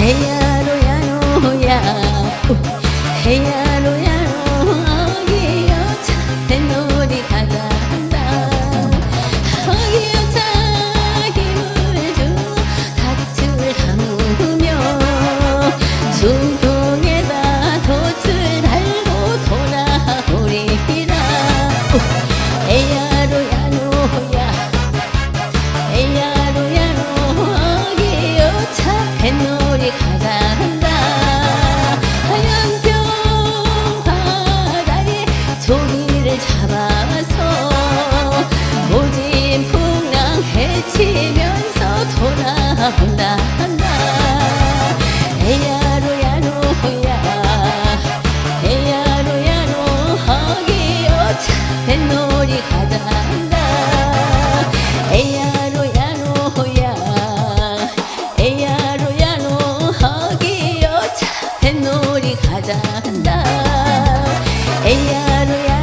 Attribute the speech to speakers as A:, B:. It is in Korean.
A: Hey ya, no ya, no ya. Hey ya. 잡아서 모진 풍랑 헤치면서 돌아온다 에야로야로야. 에야로야로 허기어 차뱃놀이 가다 에야로야로 허기요 차뱃놀이 가자 한다. 에야로야